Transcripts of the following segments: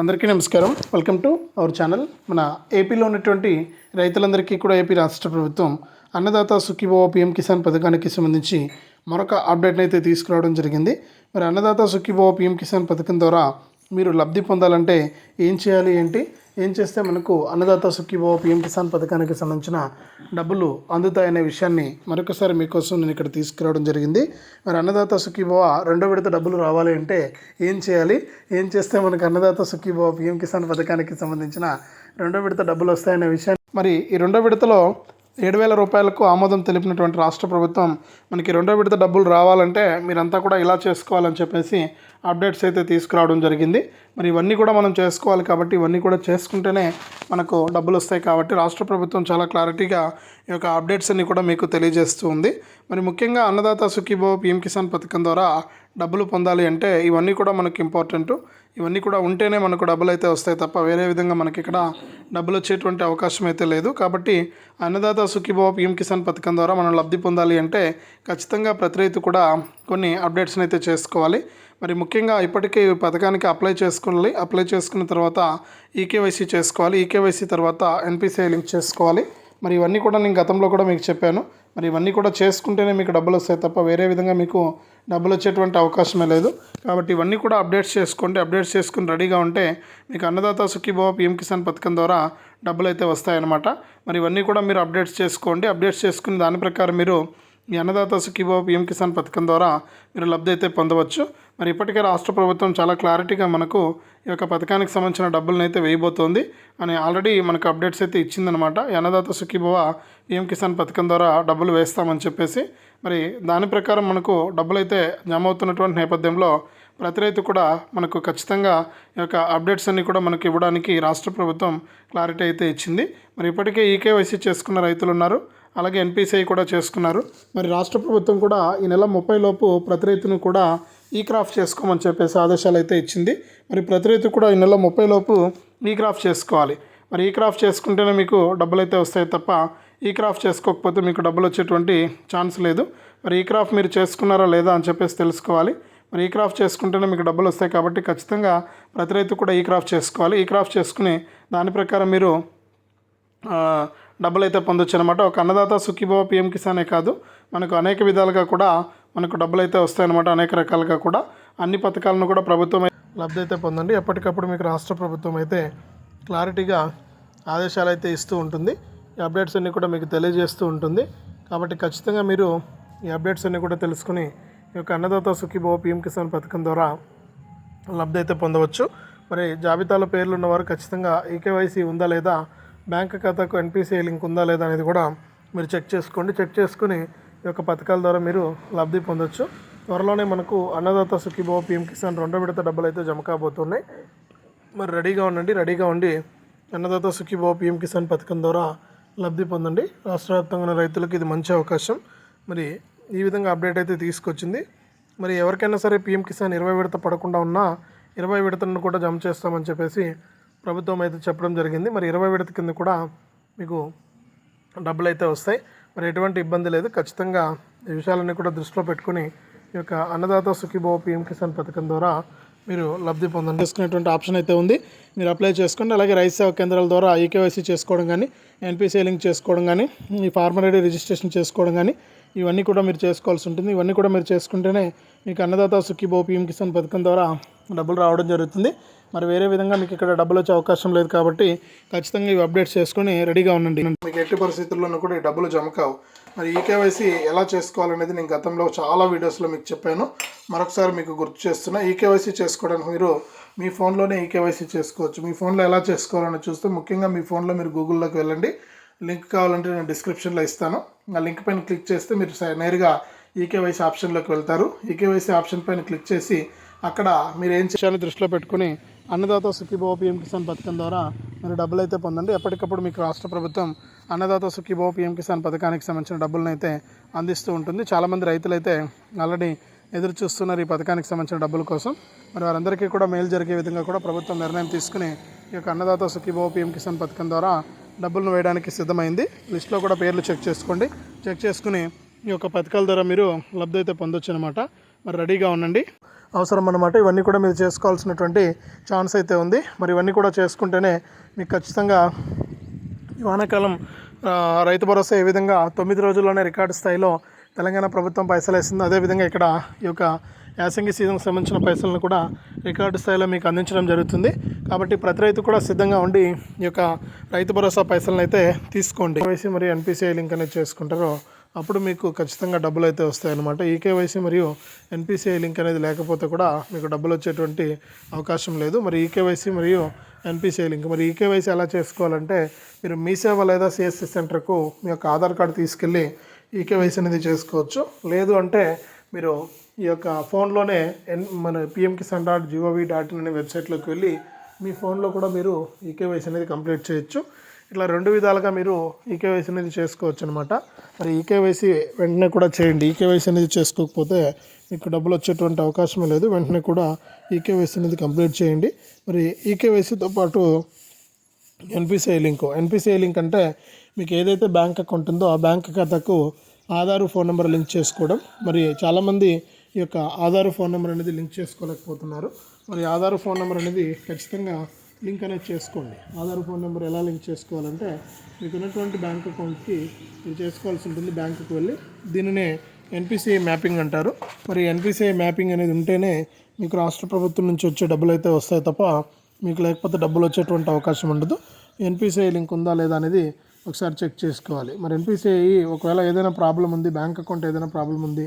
అందరికీ నమస్కారం. Welcome to our channel మన ఏపీలో ఉన్నటువంటి రైతులందరికీ కూడా ఏపీ రాష్ట్ర ప్రభుత్వం అన్నదాత సుఖీభవ పిఎం కిసాన్ పథకానికి సంబంధించి మరొక అప్డేట్ని అయితే తీసుకురావడం జరిగింది. మరి అన్నదాత సుఖీభవ పిఎం కిసాన్ పథకం ద్వారా మీరు లబ్ధి పొందాలంటే ఏం చేయాలి ఏంటి? ఏం చేస్తే మనకు అన్నదాత సుఖీభవ పిఎం కిసాన్ పథకానికి సంబంధించిన డబ్బులు అందుతాయనే విషయాన్ని మరొకసారి మీకోసం నేను ఇక్కడ తీసుకురావడం జరిగింది. మరి అన్నదాత సుఖీభవ రెండో విడత డబ్బులు రావాలి అంటే ఏం చేయాలి? ఏం చేస్తే మనకు అన్నదాత సుఖీభవ పిఎం కిసాన్ పథకానికి సంబంధించిన రెండో విడత డబ్బులు వస్తాయనే విషయాన్ని మరి ఈ రెండో విడతలో ఏడు వేల రూపాయలకు ఆమోదం తెలిపినటువంటి రాష్ట్ర ప్రభుత్వం మనకి రెండో విడత డబ్బులు రావాలంటే మీరంతా కూడా ఇలా చేసుకోవాలని చెప్పేసి అప్డేట్స్ అయితే తీసుకురావడం జరిగింది. మరి ఇవన్నీ కూడా మనం చేసుకోవాలి కాబట్టి ఇవన్నీ కూడా చేసుకుంటేనే మనకు డబ్బులు వస్తాయి కాబట్టి రాష్ట్ర ప్రభుత్వం చాలా క్లారిటీగా ఈ యొక్క అప్డేట్స్ అన్ని కూడా మీకు తెలియజేస్తూ ఉంది. మరి ముఖ్యంగా అన్నదాత సుఖీభో పిఎం కిసాన్ పథకం ద్వారా డబ్బులు పొందాలి అంటే ఇవన్నీ కూడా మనకు ఇంపార్టెంట్ ఇవన్నీ కూడా ఉంటేనే మనకు డబ్బులు అయితే వస్తాయి తప్ప వేరే విధంగా మనకి ఇక్కడ డబ్బులు వచ్చేటువంటి అవకాశం అయితే లేదు. కాబట్టి అన్నదాత సుఖీభావ పీఎం కిసాన్ పథకం ద్వారా మనం లబ్ధి పొందాలి అంటే ఖచ్చితంగా ప్రతి రైతు కూడా కొన్ని అప్డేట్స్ని అయితే చేసుకోవాలి. మరి ముఖ్యంగా ఇప్పటికే ఈ పథకానికి అప్లై చేసుకోవాలి. అప్లై చేసుకున్న తర్వాత ఈకేవైసీ చేసుకోవాలి. ఈకేవైసీ తర్వాత ఎన్పిసిఐ లింక్ చేసుకోవాలి. మరి ఇవన్నీ కూడా నేను గతంలో కూడా మీకు చెప్పాను. మరి ఇవన్నీ కూడా చేసుకుంటేనే మీకు డబ్బులు వస్తాయి తప్ప వేరే విధంగా మీకు డబ్బులు వచ్చేటువంటి అవకాశమే లేదు. కాబట్టి ఇవన్నీ కూడా అప్డేట్స్ చేసుకోండి. అప్డేట్స్ చేసుకుని రెడీగా ఉంటే మీకు అన్నదాత సుఖీభావ పిఎం కిసాన్ పథకం ద్వారా డబ్బులు అయితే వస్తాయన్నమాట. మరి ఇవన్నీ కూడా మీరు అప్డేట్స్ చేసుకోండి. అప్డేట్స్ చేసుకుని దాని ప్రకారం మీరు ఈ అన్నదాత సుఖీభావ పిఎం కిసాన్ పథకం ద్వారా మీరు లబ్ధి అయితే పొందవచ్చు. మరి ఇప్పటికే రాష్ట్ర ప్రభుత్వం చాలా క్లారిటీగా మనకు ఈ యొక్క పథకానికి సంబంధించిన డబ్బులను అయితే వేయబోతోంది. అని ఆల్రెడీ మనకు అప్డేట్స్ అయితే ఇచ్చిందనమాట అన్నదాత సుఖీభవ పిఎం కిసాన్ పథకం ద్వారా డబ్బులు వేస్తామని చెప్పేసి మరి దాని ప్రకారం మనకు డబ్బులు అయితే జమ అవుతున్నటువంటి నేపథ్యంలో ప్రతి రైతు కూడా మనకు ఖచ్చితంగా ఈ యొక్క అప్డేట్స్ అన్ని కూడా మనకు ఇవ్వడానికి రాష్ట్ర ప్రభుత్వం క్లారిటీ అయితే ఇచ్చింది. మరి ఇప్పటికే ఈకేవైసీ చేసుకున్న రైతులు ఉన్నారు. అలాగే ఎన్పిసిఐ కూడా చేసుకున్నారు. మరి రాష్ట్ర ప్రభుత్వం కూడా ఈ నెల ముప్పై లోపు ప్రతి రైతును కూడా ఈ క్రాఫ్ట్ చేసుకోమని చెప్పేసి ఆదేశాలు అయితే ఇచ్చింది. మరి ప్రతి రైతు కూడా ఈ నెల ముప్పై లోపు ఈ క్రాఫ్ట్ చేసుకోవాలి. మరి ఈ క్రాఫ్ట్ చేసుకుంటేనే మీకు డబ్బులు అయితే వస్తాయి తప్ప ఈ క్రాఫ్ట్ చేసుకోకపోతే మీకు డబ్బులు వచ్చేటువంటి ఛాన్స్ లేదు. మరి ఈ క్రాఫ్ట్ మీరు చేసుకున్నారా లేదా అని చెప్పేసి తెలుసుకోవాలి. మరి ఈ క్రాఫ్ట్ చేసుకుంటేనే మీకు డబ్బులు వస్తాయి కాబట్టి ఖచ్చితంగా ప్రతి రైతు కూడా ఈ క్రాఫ్ట్ చేసుకోవాలి. ఈ క్రాఫ్ట్ చేసుకుని దాని ప్రకారం మీరు డబ్బులు అయితే పొందొచ్చు అనమాట ఒక అన్నదాత సుఖీభవ పిఎం కిసానే కాదు. మనకు అనేక విధాలుగా కూడా మనకు డబ్బులు అయితే వస్తాయన్నమాట అనేక రకాలుగా కూడా. అన్ని పథకాలను కూడా ప్రభుత్వం లబ్ధి అయితే పొందండి. ఎప్పటికప్పుడు మీకు రాష్ట్ర ప్రభుత్వం అయితే క్లారిటీగా ఆదేశాలు అయితే ఇస్తూ ఉంటుంది. ఈ అప్డేట్స్ అన్నీ కూడా మీకు తెలియజేస్తూ ఉంటుంది. కాబట్టి ఖచ్చితంగా మీరు ఈ అప్డేట్స్ అన్నీ కూడా తెలుసుకుని ఈ యొక్క అన్నదాత సుఖీభవ పిఎం కిసాన్ పథకం ద్వారా లబ్ధి అయితే పొందవచ్చు. మరి జాబితాలో పేర్లు ఉన్నవారు ఖచ్చితంగా ఈకేవైసీ ఉందా లేదా బ్యాంక్ ఖాతాకు ఎన్పిసిఐ లింక్ ఉందా లేదా అనేది కూడా మీరు చెక్ చేసుకోండి. చెక్ చేసుకుని ఈ యొక్క పథకాల ద్వారా మీరు లబ్ధి పొందొచ్చు. త్వరలోనే మనకు అన్నదాత సుఖీభవ పీఎం కిసాన్ రెండో విడత డబ్బులు అయితే జమ కాబోతున్నాయి. మరి రెడీగా ఉండండి. రెడీగా ఉండి అన్నదాత సుఖీభవ పీఎం కిసాన్ పథకం ద్వారా లబ్ధి పొందండి. రాష్ట్ర వ్యాప్తంగా ఉన్న రైతులకు ఇది మంచి అవకాశం. మరి ఈ విధంగా అప్డేట్ అయితే తీసుకొచ్చింది. మరి ఎవరికైనా సరే పిఎం కిసాన్ ఇరవై విడత పడకుండా ఉన్నా ఇరవై విడతలను కూడా జమ చేస్తామని చెప్పేసి ప్రభుత్వం అయితే చెప్పడం జరిగింది. మరి ఇరవై విడత కింద కూడా మీకు డబ్బులు అయితే వస్తాయి. మరి ఎటువంటి ఇబ్బంది లేదు. ఖచ్చితంగా ఈ విషయాలన్నీ కూడా దృష్టిలో పెట్టుకుని ఈ యొక్క అన్నదాత సుఖీభవ పీఎం కిసాన్ పథకం ద్వారా మీరు లబ్ధి పొందండి. చేసుకునేటువంటి ఆప్షన్ అయితే ఉంది. మీరు అప్లై చేసుకోండి. అలాగే రైతు సేవా కేంద్రాల ద్వారా ఈకేవైసీ చేసుకోవడం కానీ ఎన్పిసిఐ లింక్ చేసుకోవడం కానీ ఈ ఫార్మర్ ఐడి రిజిస్ట్రేషన్ చేసుకోవడం కానీ ఇవన్నీ కూడా మీరు చేసుకోవాల్సి ఉంటుంది. ఇవన్నీ కూడా మీరు చేసుకుంటేనే మీకు అన్నదాత సుఖీభవ పిఎం కిసాన్ పథకం ద్వారా డబ్బులు రావడం జరుగుతుంది. మరి వేరే విధంగా మీకు ఇక్కడ డబ్బులు వచ్చే అవకాశం లేదు కాబట్టి ఖచ్చితంగా ఇవి అప్డేట్ చేసుకొని రెడీగా ఉండండి. మీకు ఎట్టి పరిస్థితుల్లోనూ కూడా ఈ డబ్బులు జమ కావు. మరి ఈ కేవైసీ ఎలా చేసుకోవాలనేది నేను గతంలో చాలా వీడియోస్లో మీకు చెప్పాను. మరొకసారి మీకు గుర్తు చేస్తున్నా ఈ కేవైసీ చేసుకోవడానికి మీరు మీ ఫోన్లోనే ఈ కేవైసీ చేసుకోవచ్చు. మీ ఫోన్లో ఎలా చేసుకోవాలని చూస్తే ముఖ్యంగా మీ ఫోన్లో మీరు గూగుల్లోకి వెళ్ళండి. లింక్ కావాలంటే నేను డిస్క్రిప్షన్లో ఇస్తాను. ఆ లింక్ పైన క్లిక్ చేస్తే మీరు నేరుగా ఈకేవైసీ ఆప్షన్లోకి వెళ్తారు. ఈకేవైసీ ఆప్షన్ పైన క్లిక్ చేసి అక్కడ మీరు ఏం చేయాలని దృష్టిలో పెట్టుకుని అన్నదాత సుఖీభవ పిఎం కిసాన్ పథకం ద్వారా మీరు డబ్బులు అయితే పొందండి. ఎప్పటికప్పుడు మీకు రాష్ట్ర ప్రభుత్వం అన్నదాత సుఖీభవ పిఎం కిసాన్ పథకానికి సంబంధించిన డబ్బులను అయితే అందిస్తూ ఉంటుంది. చాలామంది రైతులైతే ఆల్రెడీ ఎదురు చూస్తున్నారు ఈ పథకానికి సంబంధించిన డబ్బుల కోసం. మరి వారందరికీ కూడా మేలు జరిగే విధంగా కూడా ప్రభుత్వం నిర్ణయం తీసుకుని ఈ యొక్క అన్నదాత సుఖీభవ పిఎం కిసాన్ పథకం ద్వారా డబ్బులను వేయడానికి సిద్ధమైంది. లిస్ట్లో కూడా పేర్లు చెక్ చేసుకోండి. చెక్ చేసుకుని ఈ యొక్క పథకాల ద్వారా మీరు లబ్ధి అయితే పొందొచ్చు అనమాట మరి రెడీగా ఉండండి. అవసరం అన్నమాట. ఇవన్నీ కూడా మీరు చేసుకోవాల్సినటువంటి ఛాన్స్ అయితే ఉంది. మరి ఇవన్నీ కూడా చేసుకుంటేనే మీకు ఖచ్చితంగా వానాకాలం రైతు భరోసా ఏ విధంగా తొమ్మిది రోజుల్లోనే రికార్డు స్థాయిలో తెలంగాణ ప్రభుత్వం పైసలు వేసింది అదేవిధంగా ఇక్కడ ఈ యొక్క యాసంగి సీజన్కి సంబంధించిన పైసలను కూడా రికార్డు స్థాయిలో మీకు అందించడం జరుగుతుంది. కాబట్టి ప్రతి రైతు కూడా సిద్ధంగా ఉండి ఈ యొక్క రైతు భరోసా పైసలను అయితే తీసుకోండి. కేవైసీ మరియు ఎన్పిసిఐ లింక్ అనేది చేసుకుంటారో అప్పుడు మీకు ఖచ్చితంగా డబ్బులు అయితే వస్తాయన్నమాట. ఈ కేవైసీ మరియు ఎన్పిసిఐ లింక్ అనేది లేకపోతే కూడా మీకు డబ్బులు వచ్చేటువంటి అవకాశం లేదు. మరి ఈ కేవైసీ మరియు ఎన్పిసిఐ లింక్ మరి ఈ కేవైసీ ఎలా చేసుకోవాలంటే మీరు మీ సేవ లేదా సిఎస్సి సెంటర్కు మీ యొక్క ఆధార్ కార్డు తీసుకెళ్ళి ఈ కేవైసీ అనేది చేసుకోవచ్చు. లేదు అంటే మీరు ఈ యొక్క ఫోన్లోనే ఎన్ మన PM Kisan dot gov dot in అనే వెబ్సైట్లోకి వెళ్ళి మీ ఫోన్లో కూడా మీరు ఈ కేవైసీ అనేది కంప్లీట్ చేయొచ్చు. ఇట్లా రెండు విధాలుగా మీరు ఈకేవైసీ అనేది చేసుకోవచ్చు అనమాట మరి ఈకేవైసీ వెంటనే కూడా చేయండి. ఈకేవైసీ అనేది చేసుకోకపోతే మీకు డబ్బులు వచ్చేటువంటి అవకాశం లేదు. వెంటనే కూడా ఈకేవైసీ అనేది కంప్లీట్ చేయండి. మరి ఈకేవైసీతో పాటు ఎన్పిసిఐ లింక్. ఎన్పిసిఐ లింక్ అంటే మీకు ఏదైతే బ్యాంక్ అకౌంట్ ఉందో ఆ బ్యాంక్ ఖాతాకు ఆధార్ ఫోన్ నెంబర్ లింక్ చేసుకోవడం. మరి చాలామంది ఈ యొక్క ఆధార్ ఫోన్ నెంబర్ అనేది లింక్ చేసుకోలేకపోతున్నారు. మరి ఆధార్ ఫోన్ నెంబర్ అనేది ఖచ్చితంగా లింక్ అనేది చేసుకోండి. ఆధార్ ఫోన్ నెంబర్ ఎలా లింక్ చేసుకోవాలంటే మీకు ఉన్నటువంటి బ్యాంక్ అకౌంట్కి మీరు చేసుకోవాల్సి ఉంటుంది. బ్యాంకుకి వెళ్ళి దీనినే ఎన్పిసిఐ మ్యాపింగ్ అంటారు. మరి ఎన్పిసిఐ మ్యాపింగ్ అనేది ఉంటేనే మీకు రాష్ట్ర ప్రభుత్వం నుంచి వచ్చే డబ్బులు అయితే వస్తాయి తప్ప మీకు లేకపోతే డబ్బులు వచ్చేటువంటి అవకాశం ఉండదు. ఎన్పిసిఐ లింక్ ఉందా లేదా అనేది ఒకసారి చెక్ చేసుకోవాలి. మరి ఎన్పిసిఐ ఒకవేళ ఏదైనా ప్రాబ్లం ఉంది బ్యాంక్ అకౌంట్ ఏదైనా ప్రాబ్లం ఉంది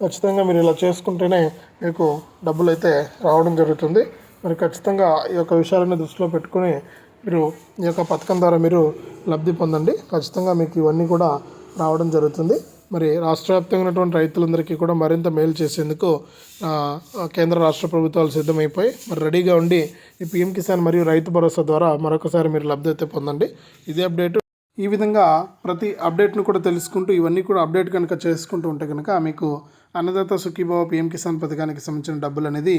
ఖచ్చితంగా మీరు ఇలా చేసుకుంటేనే మీకు డబ్బులు అయితే రావడం జరుగుతుంది. మరి ఖచ్చితంగా ఈ యొక్క విషయాలను దృష్టిలో పెట్టుకుని మీరు ఈ యొక్క పథకం ద్వారా మీరు లబ్ధి పొందండి. ఖచ్చితంగా మీకు ఇవన్నీ కూడా రావడం జరుగుతుంది. మరి రాష్ట్ర వ్యాప్తంగా ఉన్నటువంటి రైతులందరికీ కూడా మరింత మేలు చేసేందుకు కేంద్ర రాష్ట్ర ప్రభుత్వాలు సిద్ధమైపోయి మరి రెడీగా ఉండి ఈ పిఎం కిసాన్ మరియు రైతు భరోసా ద్వారా మరొకసారి మీరు లబ్ధి అయితే పొందండి. ఇదే అప్డేట్. ఈ విధంగా ప్రతి అప్డేట్ను కూడా తెలుసుకుంటూ ఇవన్నీ కూడా అప్డేట్ కనుక చేసుకుంటూ ఉంటే కనుక మీకు అన్నదాత సుఖీభావ పిఎం కిసాన్ పథకానికి సంబంధించిన డబ్బులు అనేది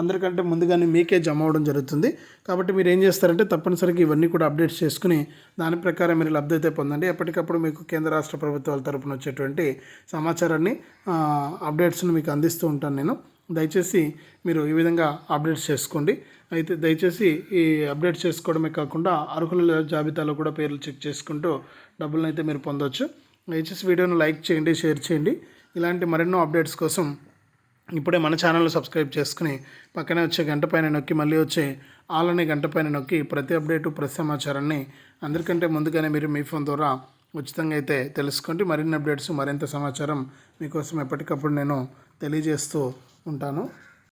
అందరికంటే ముందుగానే మీకే జమ అవడం జరుగుతుంది. కాబట్టి మీరు ఏం చేస్తారంటే తప్పనిసరిగా ఇవన్నీ కూడా అప్డేట్స్ చేసుకుని దాని ప్రకారం మీరు లబ్ధి అయితే పొందండి. ఎప్పటికప్పుడు మీకు కేంద్ర రాష్ట్ర ప్రభుత్వాల తరపున వచ్చేటువంటి సమాచారాన్ని అప్డేట్స్ను మీకు అందిస్తూ ఉంటాను నేను. దయచేసి మీరు ఈ విధంగా అప్డేట్స్ చేసుకోండి. అయితే దయచేసి ఈ అప్డేట్ చేసుకోవడమే కాకుండా అర్హుల జాబితాలో కూడా పేర్లు చెక్ చేసుకుంటూ డబ్బులను అయితే మీరు పొందొచ్చు. దయచేసి వీడియోను లైక్ చేయండి షేర్ చేయండి. ఇలాంటి మరెన్నో అప్డేట్స్ కోసం ఇప్పుడే మన ఛానల్ సబ్స్క్రైబ్ చేసుకుని పక్కనే వచ్చే గంట పైన నొక్కి మళ్ళీ వచ్చే ఆల్ అనే గంట పైన నొక్కి ప్రతి అప్డేటు ప్రతి సమాచారాన్ని అందరికంటే ముందుగానే మీరు మీ ఫోన్ ద్వారా ఉచితంగా అయితే తెలుసుకోండి. మరిన్ని అప్డేట్స్ మరింత సమాచారం మీకోసం ఎప్పటికప్పుడు నేను తెలియజేస్తూ ఉంటాను.